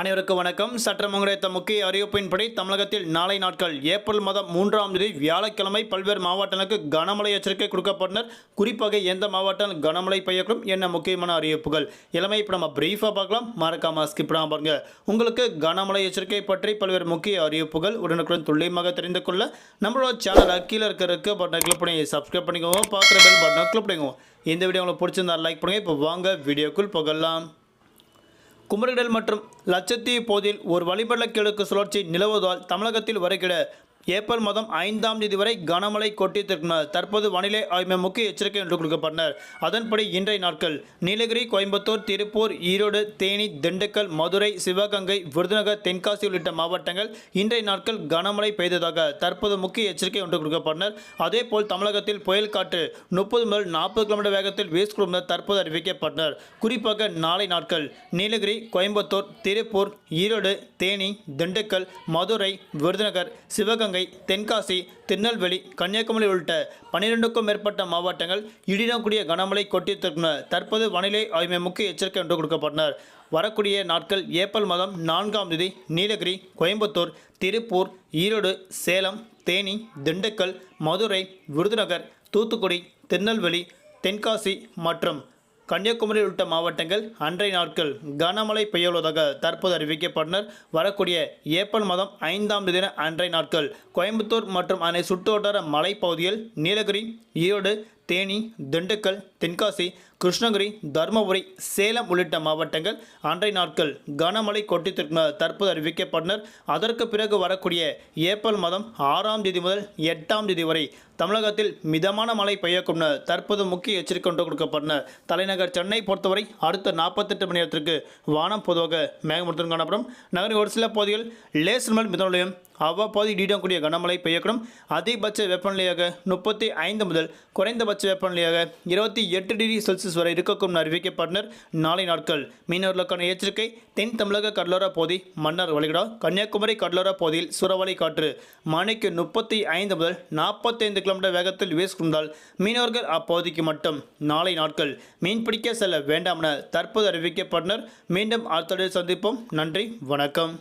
அனைவருக்கும் வணக்கம். சற்றம் கிடைத்த முக்கிய அறிவிப்பின்படி தமிழகத்தில் நாளை நாட்கள் ஏப்ரல் மாதம் மூன்றாம் தேதி வியாழக்கிழமை பல்வேறு மாவட்டங்களுக்கு கனமழை எச்சரிக்கை கொடுக்கப்பட்டனர். குறிப்பாக எந்த மாவட்டம் கனமழை பெய்யக்கூடும் என்ன முக்கியமான அறிவிப்புகள்? எல்லாமே இப்போ நம்ம பிரீஃபாக பார்க்கலாம். மறக்காம ஸ்கிப் பண்ணாம பாருங்க. உங்களுக்கு கனமழை எச்சரிக்கை பற்றி பல்வேறு முக்கிய அறிவிப்புகள் உடனுக்குடன் துல்லியமாக தெரிந்து கொள்ள நம்மளோட சேனல் கீழே இருக்கிற பட்டனை கிளிக் பண்ணி சப்ஸ்கிரைப் பண்ணிக்கோங்க. பார்க்குற பெல் பட்டனை கிளிக் பண்ணிக்கோங்க. இந்த வீடியோ உங்களுக்கு பிடிச்சிருந்தா லைக் பண்ணுங்கள் இப்போ வாங்க வீடியோக்குள் போகலாம். குமரிடல் மற்றும் லட்சத்தீவு போதில் ஒரு வளிமண்டல கிழக்கு சுழற்சி நிலவுவதால் தமிழகத்தில் வருகிற ஏப்ரல் மாதம் ஐந்தாம் தேதி வரை கனமழை கொட்டித்திருக்கிறார் தற்போது வானிலை ஆய்வு மையம் முக்கிய எச்சரிக்கை என்று கொடுக்கப்பட்டனர். அதன்படி இன்றைய நாட்கள் நீலகிரி கோயம்புத்தூர் திருப்பூர் ஈரோடு தேனி திண்டுக்கல் மதுரை சிவகங்கை விருதுநகர் தென்காசி உள்ளிட்ட மாவட்டங்கள் இன்றைய நாட்கள் கனமழை பெய்ததாக தற்போது முக்கிய எச்சரிக்கை ஒன்று கொடுக்கப்பட்டனர். அதேபோல் தமிழகத்தில் புயல் காற்று முப்பது முதல் நாற்பது கிலோமீட்டர் வேகத்தில் வீசும் என தற்போது அறிவிக்கப்பட்டனர். குறிப்பாக நாளை நாட்கள் நீலகிரி கோயம்புத்தூர் திருப்பூர் ஈரோடு தேனி திண்டுக்கல் மதுரை விருதுநகர் சிவகங்கை தென்காசி திருநெல்வேலி கன்னியாகுமரி உள்ளிட்ட பன்னிரெண்டுக்கும் மேற்பட்ட மாவட்டங்கள் இடிடக்கூடிய கனமழை கொட்டியிருக்கின்றன. தற்போது வானிலை ஆய்வு முக்கிய எச்சரிக்கை ஒன்று கொடுக்கப்பட்டனர். வரக்கூடிய நாட்கள் ஏப்ரல் மாதம் நான்காம் தேதி நீலகிரி கோயம்புத்தூர் திருப்பூர் ஈரோடு சேலம் தேனி திண்டுக்கல் மதுரை விருதுநகர் தூத்துக்குடி திருநெல்வேலி தென்காசி மற்றும் கன்னியாகுமரி உள்ளிட்ட மாவட்டங்கள் அன்றைய நாட்கள் கனமழை பெய்யுள்ளதாக தற்போது அறிவிக்கப்பட்டனர். வரக்கூடிய ஏப்ரல் மாதம் ஐந்தாம் தேதி அன்றைய நாட்கள். கோயம்புத்தூர் மற்றும் அதனை சுற்றுவட்டார மலைப்பகுதியில் நீலகிரி ஈரோடு தேனி திண்டுக்கல் தென்காசி கிருஷ்ணகிரி தருமபுரி சேலம் உள்ளிட்ட மாவட்டங்கள் அன்றைய நாட்கள் கனமழை கொட்டித்திருக்கிற தற்போது அறிவிக்கப்பட்டனர். அதற்கு பிறகு வரக்கூடிய ஏப்ரல் மாதம் ஆறாம் தேதி முதல் எட்டாம் தேதி வரை தமிழகத்தில் மிதமான மழை பெய்யக்கும் தற்போது முக்கிய எச்சரிக்கை ஒன்று கொடுக்கப்பட்டனர் தலைநகர் சென்னை பொறுத்தவரை அடுத்த நாற்பத்தெட்டு மணி நேரத்திற்கு வானம் பொதுவாக மேகமூர்த்தம் காணப்படும். நகரின் ஒரு சில பகுதிகள் லேசர் மேல் மிதமலையும் அவ்வப்போது நீடக்கூடிய கனமழை பெய்யக்கூடும். அதிகபட்ச வெப்பநிலையாக முப்பத்தி ஐந்து முதல் குறைந்தபட்ச வெப்பநிலையாக இருபத்தி எட்டு டிகிரி செல்சியஸ் வரை இருக்கக்கும் அறிவிக்கப்பட்டனர். நாளை நாட்கள். மீனவர்களுக்கான எச்சரிக்கை. தென் தமிழக கடலோர பகுதி மன்னார் வளைகுடா கன்னியாகுமரி கடலோர பகுதியில் சுறவலை காற்று. மணிக்கு முப்பத்தி ஐந்து முதல் நாற்பத்தைந்து கிலோமீட்டர் வேகத்தில் வீசுகின்றால் மீனவர்கள் அப்பகுதிக்கு மட்டும். நாளை நாட்கள். மீன்பிடிக்க செல்ல வேண்டாம் என தற்போது அறிவிக்கப்பட்டனர். மீண்டும் அடுத்த சந்திப்போம். நன்றி. வணக்கம்.